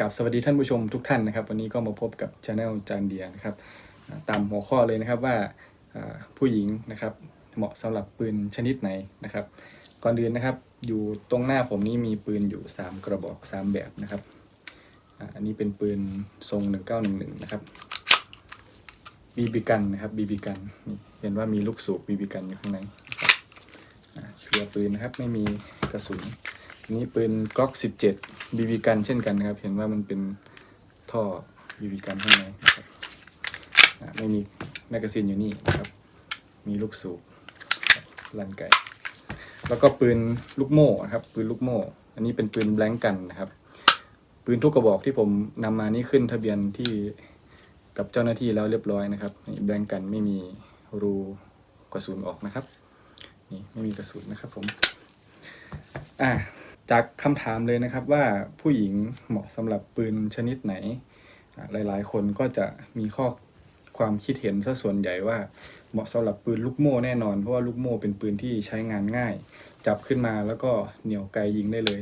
กับสวัสดีท่านผู้ชมทุกท่านนะครับ วันนี้ก็มาพบกับช anel จานเดียนะครับตามหัวข้อเลยนะครับว่าผู้หญิงนะครับเหมาะสำหรับปืนชนิดไหนนะครับ ก่อนอื่นนะครับอยู่ตรงหน้าผมนี้มีปืนอยู่ 3 กระบอก 3 แบบนะครับอันนี้เป็นปืนทรง 1911 นะครับบีบีกันนะครับบีบีกันนี่เห็นว่ามีลูกสูบบีบีกันอยู่ข้างในนะครับอ่าเคลียร์ปืนนะครับไม่มีกระสุน นี้ปืนกล็อก17บีบีกันเช่นกันนะครับ เห็นว่ามันเป็นท่อบีบีกันข้างในนะครับไม่มีแมกกาซีนอยู่นี่นะครับ มีลูกสูบลันไก่แล้วก็ปืนลูกโม่ครับ ปืนลูกโม่ อันนี้เป็นปืนแบล็งกันนะครับ ปืนทุกกระบอกที่ผมนำมานี่ขึ้นทะเบียนที่กับเจ้าหน้าที่แล้วเรียบร้อยนะครับนี่แบงกันไม่มีรูกระสุนออกนะครับ นี่ไม่มีกระสุนนะครับผม อะ จากคำถามเลยนะครับว่าผู้หญิงเหมาะสำหรับปืนชนิดไหน หลายๆ คนก็จะมีข้อความคิดเห็นซะส่วนใหญ่ว่าเหมาะสำหรับปืนลูกโม่แน่นอน เพราะว่าลูกโม่เป็นปืนที่ใช้งานง่าย จับขึ้นมาแล้วก็เหนี่ยวไกลยิงได้เลย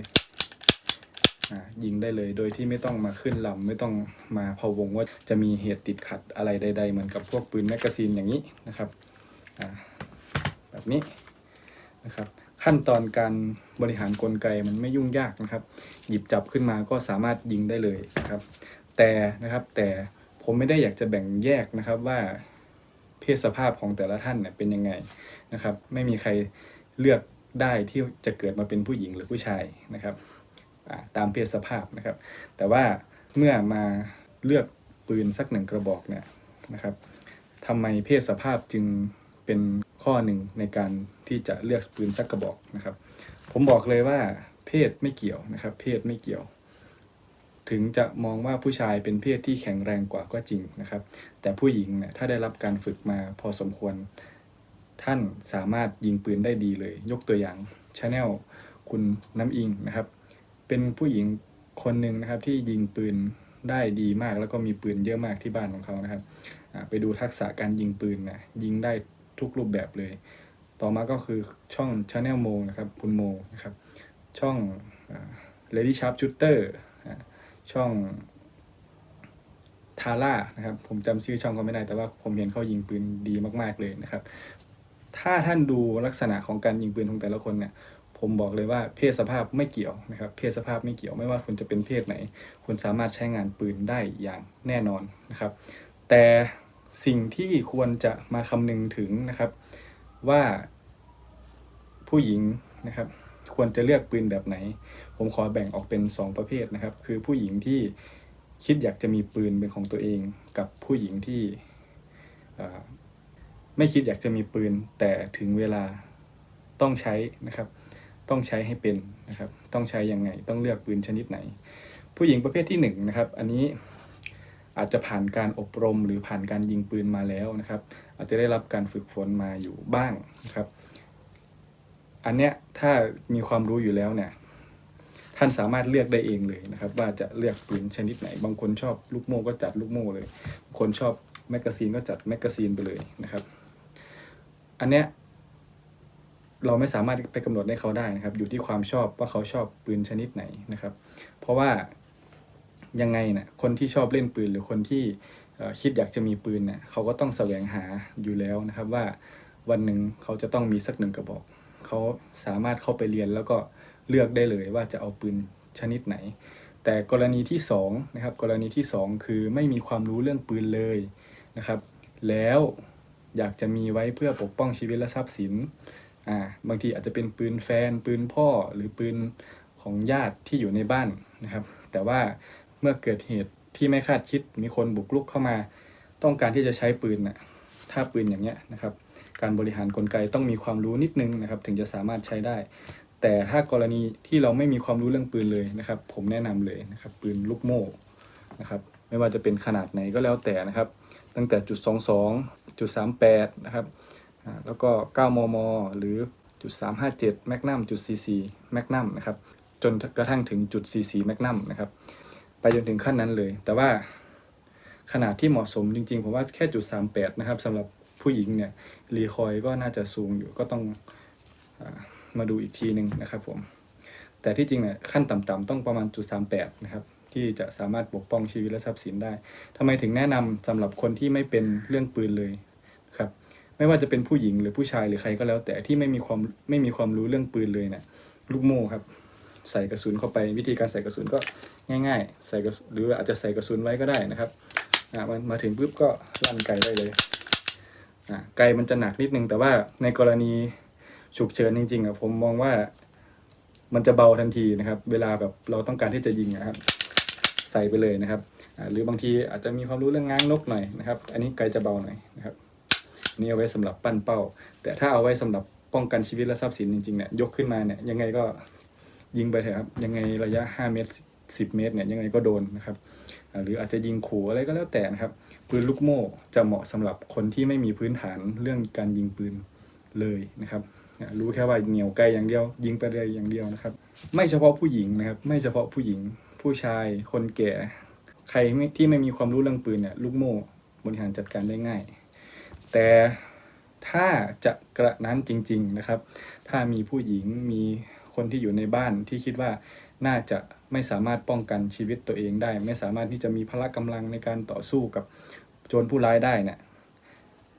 ยิงได้เลยโดยที่ไม่ต้องมาขึ้นลำไม่ต้องมาพะวงว่าจะมีเหตุติดขัดอะไรใด ๆ เหมือนกับพวกปืนแมกกาซีนอย่างนี้นะครับแบบนี้นะครับ ขั้นตอนการบริหารกลไกมันไม่ยุ่งยากนะครับ หยิบจับขึ้นมาก็สามารถยิงได้เลยนะครับ แต่นะครับแต่ผมไม่ได้อยากจะแบ่งแยกนะครับว่าเพศสภาพของแต่ละท่านเนี่ยเป็นยังไงนะครับ ไม่มีใครเลือกได้ที่จะเกิดมาเป็นผู้หญิงหรือผู้ชายนะครับตามเพศสภาพนะครับ แต่ว่าเมื่อมาเลือกปืนสักหนึ่งกระบอกเนี่ยนะครับทำไมเพศสภาพจึงเป็น ข้อหนึ่งในการที่จะเลือกปืนสักกระบอกนะครับ ผมบอกเลยว่าเพศไม่เกี่ยวนะครับ เพศไม่เกี่ยว ถึงจะมองว่าผู้ชายเป็นเพศที่แข็งแรงกว่าก็จริงนะครับ แต่ผู้หญิงเนี่ยถ้าได้รับการฝึกมาพอสมควร ท่านสามารถยิงปืนได้ดีเลย ยกตัวอย่างชาแนลคุณน้ำอิงนะครับ เป็นผู้หญิงคนหนึ่งนะครับที่ยิงปืนได้ดีมากแล้วก็มีปืนเยอะมากที่บ้านของเขานะครับ ไปดูทักษะการยิงปืนนะยิงได้ ทุกรูปแบบเลย ต่อมาก็คือช่อง Channel Mo นะครับ คุณโมนะครับ ช่อง Lady Sharp Shooter อ่าช่องทาร่านะครับ ผมจำชื่อช่องเขาไม่ได้ แต่ว่าผมเห็นเขายิงปืนดีมาก ๆ เลยนะครับ ถ้าท่านดูลักษณะของการยิงปืนของแต่ละคนเนี่ยผมบอกเลยว่าเพศสภาพไม่เกี่ยวนะครับ เพศสภาพไม่เกี่ยวไม่ว่าคุณจะเป็นเพศไหน คุณสามารถใช้งานปืนได้อย่างแน่นอนนะครับ แต่ สิ่งที่ควรจะมาคำนึงถึงนะครับ ว่าผู้หญิงนะครับ ควรจะเลือกปืนแบบไหน ผมขอแบ่งออกเป็น 2 ประเภทนะครับ คือผู้หญิงที่คิดอยากจะมีปืนเป็นของตัวเอง กับผู้หญิงที่ไม่คิดอยากจะมีปืน แต่ถึงเวลาต้องใช้นะครับ ต้องใช้ให้เป็นนะครับ ต้องใช้ยังไง ต้องเลือกปืนชนิดไหน ผู้หญิงประเภทที่1นงนะครับ อันนี้ อาจจะผ่านการอบรมหรือผ่านการยิงปืนมาแล้วนะครับ อาจจะได้รับการฝึกฝนมาอยู่บ้างนะครับ อันเนี้ยถ้ามีความรู้อยู่แล้วเนี่ยท่านสามารถเลือกได้เองเลยนะครับ ว่าจะเลือกปืนชนิดไหน บางคนชอบลูกโม่ก็จัดลูกโม่เลยบางคนชอบแมกกาซีนก็จัดแมกกาซีนไปเลยนะครับ อันเนี้ยเราไม่สามารถไปกำหนดให้เขาได้นะครับ อยู่ที่ความชอบว่าเขาชอบปืนชนิดไหนนะครับ เพราะว่า ยังไงเนี่ยคนที่ชอบเล่นปืนหรือคนที่คิดอยากจะมีปืนเนี่ยเขาก็ต้องแสวงหาอยู่แล้วนะครับว่าวันหนึ่งเขาจะต้องมีสักหนึ่งกระบอก เขาสามารถเข้าไปเรียนแล้วก็เลือกได้เลยว่าจะเอาปืนชนิดไหน แต่กรณีที่สองนะครับกรณีที่สองคือไม่มีความรู้เรื่องปืนเลยนะครับ แล้วอยากจะมีไว้เพื่อปกป้องชีวิตและทรัพย์สินอ่าบางทีอาจจะเป็นปืนแฟน ปืนพ่อหรือปืนของญาติที่อยู่ในบ้านนะครับ แต่ว่า มื่อเกิดเหตุที่ไม่คาดคิดมีคนบุกรุกเข้ามา ต้องการที่จะใช้ปืนน่ะถ้าปืนอย่างเงี้ยนะครับ การบริหารกลไกต้องมีความรู้นิดนึงนะครับ ถึงจะสามารถใช้ได้ แต่ถ้ากรณีที่เราไม่มีความรู้เรื่องปืนเลยนะครับ ผมแนะนำเลยนะครับ ปืนลูกโม่นะครับ ไม่ว่าจะเป็นขนาดไหนก็แล้วแต่นะครับ ตั้งแต่จุด 22จุด38 นะครับแล้วก็ 9 มม หรือจุด 357 แมกนัมจุด 44 แมกนัมนะครับ จนกระทั่งถึงจุด 44 แมกนัมนะครับ ไปจนถึงขั้นนั้นเลย แต่ว่าขนาดที่เหมาะสมจริง ๆ ผมว่าแค่จุด 38 นะครับสำหรับผู้หญิงเนี่ยรีคอยก็น่าจะสูงอยู่ก็ต้องอมาดูอีกทีหนึ่งนะครับผม แต่ที่จริงเนี่ยขั้นต่ำๆต้องประมาณจุด 38 นะครับ ที่จะสามารถปกป้องชีวิตและทรัพย์สินได้ทำไมถึงแนะนำสำหรับคนที่ไม่เป็นเรื่องปืนเลยครับ ไม่ว่าจะเป็นผู้หญิงหรือผู้ชายหรือใครก็แล้ว แต่ที่ไม่มีความไม่มีความรู้เรื่องปืนเลยเนี่ยลูกโม่ครับ ใส่กระสุนเข้าไป วิธีการใส่กระสุนก็ง่าย ๆ ใส่กระสุนหรืออาจจะใส่กระสุนไว้ก็ได้นะครับอ่ามามาถึงปุ๊บก็ลั่นไกได้เลยอ่าไกมันจะหนักนิดนึง แต่ว่าในกรณีฉุกเฉินจริงๆอะผมมองว่ามันจะเบาทันทีนะครับ เวลาแบบเราต้องการที่จะยิงนะครับ ใส่ไปเลยนะครับอ่าหรือบางทีอาจจะมีความรู้เรื่องง้างนกหน่อยนะครับ อันนี้ไกจะเบาหน่อยนะครับนี่เอาไว้สำหรับปั้นเป้า แต่ถ้าเอาไว้สำหรับป้องกันชีวิตและทรัพย์สินจริงๆเนี่ยยกขึ้นมาเนี่ยยังไงก็ ยิงไปเถอะครับยังไงระยะ 5 เมตร 10 เมตรเนี่ยยังไงก็โดนนะครับหรืออาจจะยิงขู่อะไรก็แล้วแต่นะครับปืนลูกโม่จะเหมาะสำหรับคนที่ไม่มีพื้นฐานเรื่องการยิงปืนเลยนะครับรู้แค่ว่าเหนียวไกลอย่างเดียว ยิงไปเลยอย่างเดียวนะครับ ไม่เฉพาะผู้หญิงนะครับ ไม่เฉพาะผู้หญิง ผู้ชาย คนแก่ ใครที่ไม่มีความรู้เรื่องปืนเนี่ยลูกโม่บริหารจัดการได้ง่าย แต่ถ้าจะกระนั้นจริง ๆนะครับ ถ้ามีผู้หญิงมี คนที่อยู่ในบ้านที่คิดว่าน่าจะไม่สามารถป้องกันชีวิตตัวเองได้ ไม่สามารถที่จะมีพละกำลังในการต่อสู้กับโจรผู้ร้ายได้เนี่ย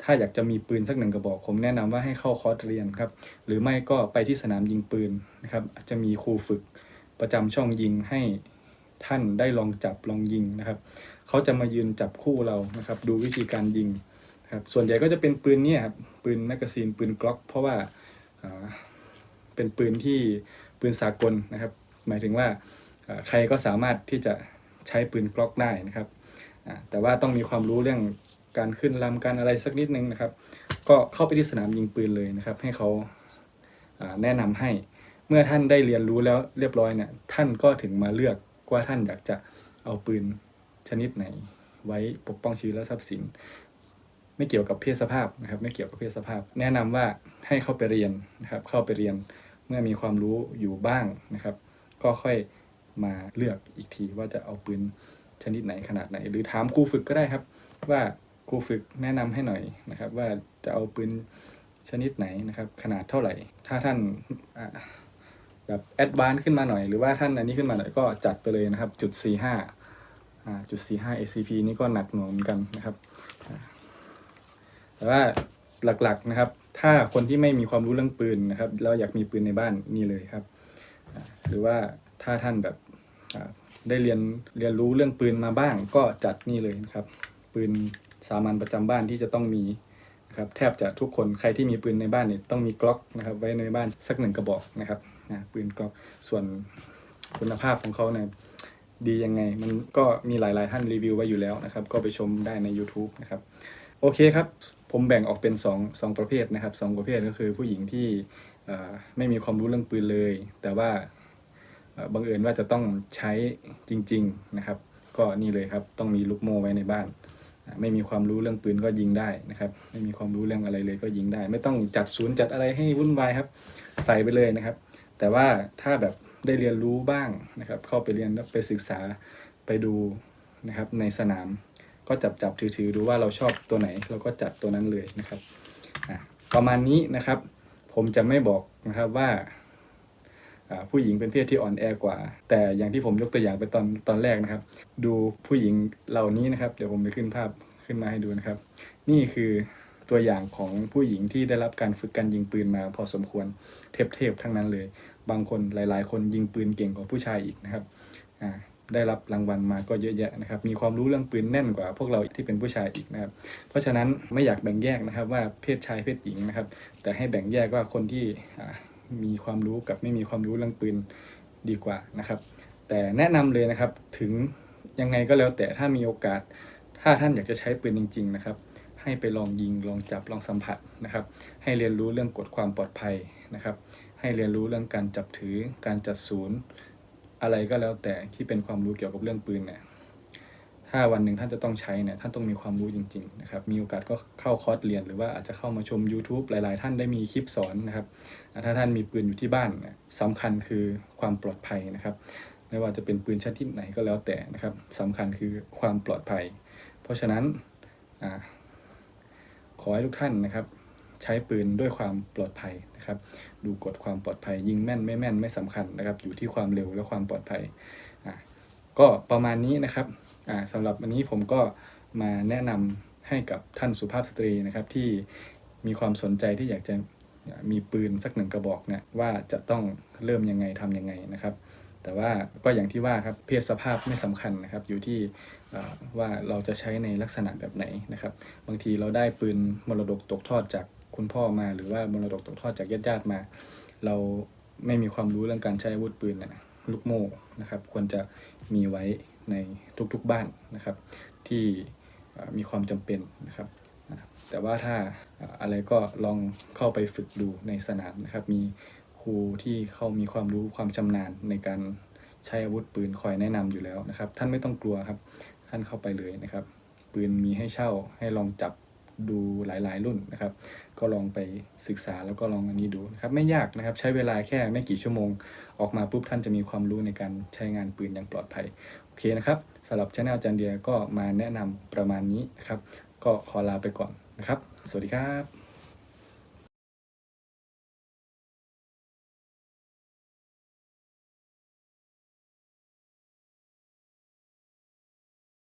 ถ้าอยากจะมีปืนสักหนึ่งกระบอกผมแนะนำว่าให้เข้าคอร์สเรียนครับ หรือไม่ก็ไปที่สนามยิงปืนนะครับ จะมีครูฝึกประจำช่องยิงให้ท่านได้ลองจับลองยิงนะครับ เขาจะมายืนจับคู่เรานะครับ ดูวิธีการยิงครับส่วนใหญ่ก็จะเป็นปืนเนี่ยครับปืนแมกกาซีนปืนกล็อก เพราะว่า เป็นปืนที่ปืนสากลนะครับ หมายถึงว่าใครก็สามารถที่จะใช้ปืนกล็อกได้นะครับแต่ว่าต้องมีความรู้เรื่องการขึ้นลำการอะไรสักนิดนึงนะครับ ก็เข้าไปที่สนามยิงปืนเลยนะครับ ให้เขาอ่าแนะนำให้ เมื่อท่านได้เรียนรู้แล้วเรียบร้อยเนี่ยท่านก็ถึงมาเลือกว่าท่านอยากจะเอาปืนชนิดไหน ไว้ปกป้องชีวิตและทรัพย์สิน ไม่เกี่ยวกับเพศสภาพนะครับ ไม่เกี่ยวกับเพศสภาพ แนะนำว่าให้เข้าไปเรียนนะครับเข้าไปเรียน เมื่อมีความรู้อยู่บ้างนะครับ ก็ค่อยมาเลือกอีกทีว่าจะเอาปืนชนิดไหนขนาดไหน หรือถามครูฝึกก็ได้ครับ ว่าครูฝึกแนะนำให้หน่อยนะครับ ว่าจะเอาปืนชนิดไหนนะครับ ขนาดเท่าไหร่ ถ้าท่านแบบแอดวานซ์ขึ้นมาหน่อยหรือว่าท่านอันนี้ขึ้นมาหน่อยก็จัดไปเลยนะครับจุด45อ่าจุด45 ACP นี่ก็หนักหน่วงเหมือนกันนะครับ แต่ว่าหลักๆนะครับ ถ้าคนที่ไม่มีความรู้เรื่องปืนนะครับแล้วอยากมีปืนในบ้านนี่เลยครับ หรือว่าถ้าท่านแบบได้เรียนเรียนรู้เรื่องปืนมาบ้าง ก็จัดนี่เลยนะครับ ปืนสามัญประจำบ้านที่จะต้องมีนะครับแทบจะทุกคนใครที่มีปืนในบ้านเนี่ยต้องมีกล็อกนะครับไว้ในบ้านสักหนึ่งกระบอกนะครับนะปืนกล็อกส่วนคุณภาพของเขาเนี่ยดียังไง มันก็มีหลาย ๆ ท่านรีวิวไว้อยู่แล้วนะครับ ก็ไปชมได้ใน YouTube นะครับ โอเคครับ ผมแบ่งออกเป็น2งประเภทนะครับสองประเภทก็คือผู้หญิงที่ไม่มีความรู้เรื่องปืนเลย แต่ว่าบังเอิญว่าจะต้องใช้จริง ๆนะครับ ก็นี่เลยครับต้องมีลูกโม่ไว้ในบ้าน ไม่มีความรู้เรื่องปืนก็ยิงได้นะครับ ไม่มีความรู้เรื่องอะไรเลยก็ยิงได้ ไม่ต้องจัดศูนย์จัดอะไรให้วุ่นวายครับ ใส่ไปเลยนะครับ แต่ว่าถ้าแบบได้เรียนรู้บ้างนะครับ เข้าไปเรียนแล้วไปศึกษาไปดูนะครับในสนาม ก็จับจับถือถือดูว่าเราชอบตัวไหนเราก็จัดตัวนั้นเลยนะครับประมาณนี้นะครับ ผมจะไม่บอกนะครับว่าผู้หญิงเป็นเพศที่อ่อนแอกว่า แต่อย่างที่ผมยกตัวอย่างไปตอนตอนแรกนะครับ ดูผู้หญิงเหล่านี้นะครับ เดี๋ยวผมไปขึ้นภาพขึ้นมาให้ดูนะครับ นี่คือตัวอย่างของผู้หญิงที่ได้รับการฝึกการยิงปืนมา พอสมควรเทพๆทั้งนั้นเลย บางคนหลาย ๆ คนยิงปืนเก่งกว่าผู้ชายอีกนะครับ ได้รับรางวัลมาก็เยอะแยะนะครับ มีความรู้เรื่องปืนแน่นกว่าพวกเราที่เป็นผู้ชายอีกนะครับ เพราะฉะนั้นไม่อยากแบ่งแยกนะครับว่าเพศชายเพศหญิงนะครับ แต่ให้แบ่งแยกว่าคนที่มีความรู้กับไม่มีความรู้เรื่องปืนดีกว่านะครับ แต่แนะนำเลยนะครับถึงยังไงก็แล้วแต่ถ้ามีโอกาส ถ้าท่านอยากจะใช้ปืนจริง ๆ นะครับ ให้ไปลองยิงลองจับลองสัมผัสนะครับ ให้เรียนรู้เรื่องกฎความปลอดภัยนะครับ ให้เรียนรู้เรื่องการจับถือการจัดศูนย์ อะไรก็แล้วแต่ที่เป็นความรู้เกี่ยวกับเรื่องปืนเนี่ยถ้าวันหนึ่งท่านจะต้องใช้เนี่ยท่านต้องมีความรู้จริงๆนะครับมีโอกาสก็เข้าคอร์สเรียนหรือว่าอาจจะเข้ามาชม YouTube หลายๆ ท่านได้มีคลิปสอนนะครับถ้าท่านมีปืนอยู่ที่บ้านเนี่ยสำคัญคือความปลอดภัยนะครับไม่ว่าจะเป็นปืนชนิดไหนก็แล้วแต่นะครับสำคัญคือความปลอดภัย เพราะฉะนั้นอขอให้ทุกท่านนะครับ ใช้ปืนด้วยความปลอดภัยนะครับ ดูกฎความปลอดภัย ยิงแม่นไม่แม่นไม่สำคัญนะครับ อยู่ที่ความเร็วและความปลอดภัยอะก็ประมาณนี้นะครับอ่าสำหรับวันนี้ผมก็มาแนะนำให้กับท่านสุภาพสตรีนะครับที่มีความสนใจที่อยากจะมีปืนสักหนึ่งกระบอกเนี่ยว่าจะต้องเริ่มยังไงทำยังไงนะครับ แต่ว่าก็อย่างที่ว่าครับเพศสภาพไม่สำคัญนะครับ อยู่ที่ว่าเราจะใช้ในลักษณะแบบไหนนะครับ บางทีเราได้ปืนมรดกตกทอดจาก คุณพ่อมา หรือว่ามรดกตกทอดจากญาติๆมา เราไม่มีความรู้เรื่องการใช้อาวุธปืนนี่ยลูกโม่นะครับ ควรจะมีไว้ในทุกๆบ้านนะครับ ที่มีความจำเป็นนะครับ แต่ว่าถ้าอ่าอะไรก็ลองเข้าไปฝึกดูในสนามนะครับ มีครูที่เขามีความรู้ความชำนาญในการใช้อาวุธปืนคอยแนะนำอยู่แล้วนะครับ ท่านไม่ต้องกลัวครับ ท่านเข้าไปเลยนะครับ ปืนมีให้เช่าให้ลองจับ ดูหลายๆ รุ่นนะครับ ก็ลองไปศึกษาแล้วก็ลองอันนี้ดูนะครับไม่ยากนะครับใช้เวลาแค่ไม่กี่ชั่วโมง ออกมาปุ๊บท่านจะมีความรู้ในการใช้งานปืนอย่างปลอดภัยโอเคนะครับสำหรับช anel จันเดียก็มาแนะนำประมาณนี้นะครับ ก็ขอลาไปก่อนนะครับ สวัสดีครับ